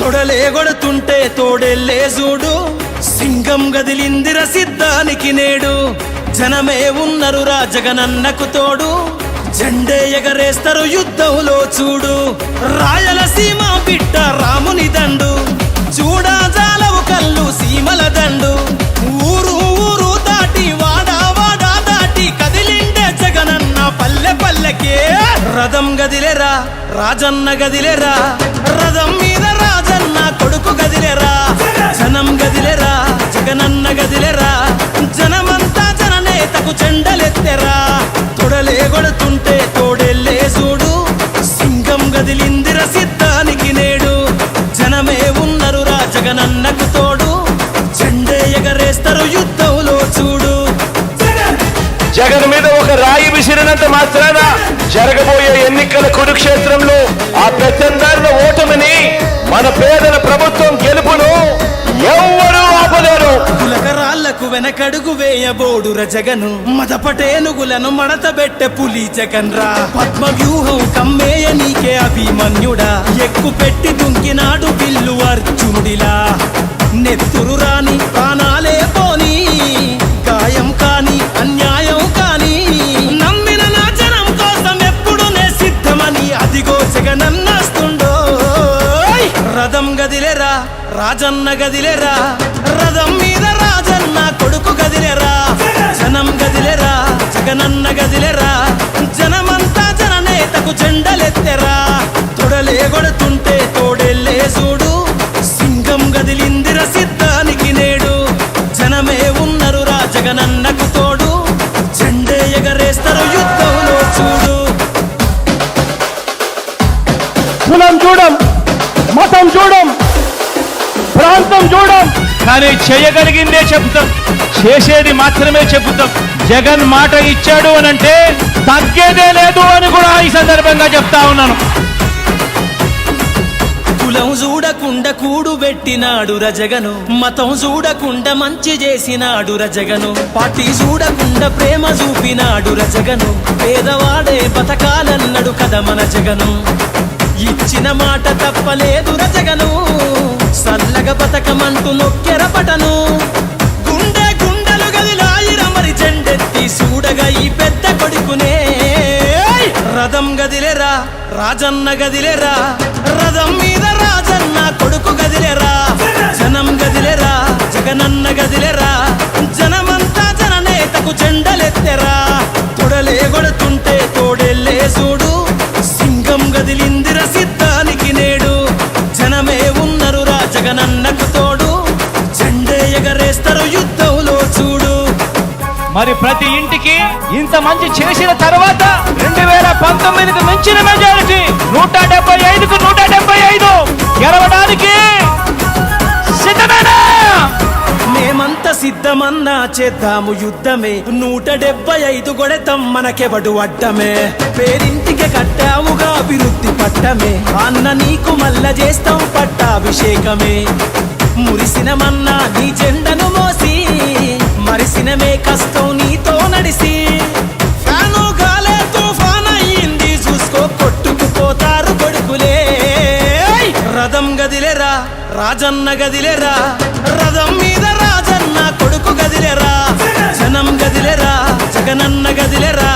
తొడలే కొడుతుంటే తోడెల్లే చూడు. సింగం గదిలిందిర సిద్ధానికి నేడు. జనమే ఉన్నరు రాజగనన్నకు తోడు. జెండే ఎగరేస్తారు యుద్ధంలో చూడు. రాయలసీమ బిడ్డ రాముని దండు. చూడా జాలవు కళ్ళు సీమల దండు. ఊరు ఊరు దాటి వాడా వాడా దాటి కదిలిండే జగనన్న పల్లె పల్లెకే. రథం గదిలేరా రాజన్న గదిలేరా రథం మీద కొడుకు గదిలేరా? జనం గదిలేరా? జగనన్న గదిలేరా? జనమంతా జననేతకు చెండలెత్తెరా? తొడలే కొడుతుంటే తోడెల్లే చూడు సింగం గదిలిందిర సిద్ధానికి నేడు. జనమే ఉన్నరురా జగనన్నకు తోడు. చెండే ఎగరేస్తారు యుద్ధంలో చూడు. జగన్ మీద ఒక రాయి విసిరినంత మాత్రాన జరగబోయే ఎన్నికల కురుక్షేత్రం వెనకడుగు వేయబోడుర జగను మదపటేనుగులను మడతబెట్టె పులి జగన్ రా పద్మ వ్యూహం కమ్మేయ నీకే అభిమన్యుడా. ఎక్కు పెట్టి దుంకినాడు బిల్లు అర్జునుడిలా. నెత్తురు రాని ప్రాణాలే పోని గాయం కాని అన్యాయం కాని. నమ్మిన నా జనం కోసం ఎప్పుడు నే సిద్ధమని అదిగో జగనన్నస్తుండో. రథం గదిలేరా రాజన్న గదిలేరా రథం కొడుకు గదిలేరా? జనం గదిలేరా? జగనన్న గదిలేరా? జనమంతా జననేతకు చెండలెత్తెరా? తొడలే కొడుతుంటే తోడెల్లే చూడు. సింగం గదిలిందిర సిద్ధానికి నేడు. జనమే ఉన్నరు రా జగనన్నకు తోడు. జెండే ఎగరేస్తారు యుద్ధంలో చూడు. కులం చూడం మతం చూడం ప్రాంతం చూడం. కానీ చేయగలిగిందే చెబుతాం. చేసేది మాత్రమే చెబుతాం. జగన్ మాట ఇచ్చాడు అని అంటే తగ్గేదే లేదు అని కూడా ఈ సందర్భంగా చెప్తా ఉన్నాను. కులం చూడకుండా కూడు పెట్టినాడు రజగను. మతం చూడకుండా మంచి చేసినాడు రజగను. పార్టీ చూడకుండా ప్రేమ చూపినాడు రజగను. పేదవాడే బతకాలన్నడు కదా మన జగను. ఇచ్చిన మాట తప్పలేదు రజగను. సల్లగ బతకమంటూ నొక్కెర పటను. గుండె గుండెలు గదిలాయిర మరి చెండెత్తి చూడగా ఈ పెద్ద కొడుకునే. రథం గదిలేరా రాజన్న గదిలేరా రథం మీద రాజన్న కొడుకు గదిలేరా జనం గదిలేరా జగనన్న గదిలేరా జనం జగనన్నకు తోడు జెండే ఎగరేస్తారు యుద్ధంలో చూడు. మరి ప్రతి ఇంటికి ఇంత మంచి చేసిన తర్వాత రెండు వేల పంతొమ్మిదికి మించిన మెజారిటీ నూట డెబ్బై ఐదుకు నూట డెబ్బై ఐదు. యుద్ధమన్నా చేద్దాము యుద్ధమే. నూట డెబ్బై ఐదు కొడతాం మనకెవడు అడ్డమే. పేరింటికి కట్టావుగా అభివృద్ధి పట్టమే. అన్న నీకు మల్ల చేస్తాం పట్టాభిషేకమే. మురిసినమన్నా నీ జెండను మోసి మరిసినమే కష్టం నీతో నడిసి. ఫ్యాను గాలే తుఫాన్ అయ్యింది చూసుకో కొట్టుకుపోతారు కొడుకులే. రథం గదిలేరా రాజన్న గదిలేరా రథం మీద రా కొడుకు గదిలేరా? జనం గదిలేరా? జగనన్న గదిలేరా?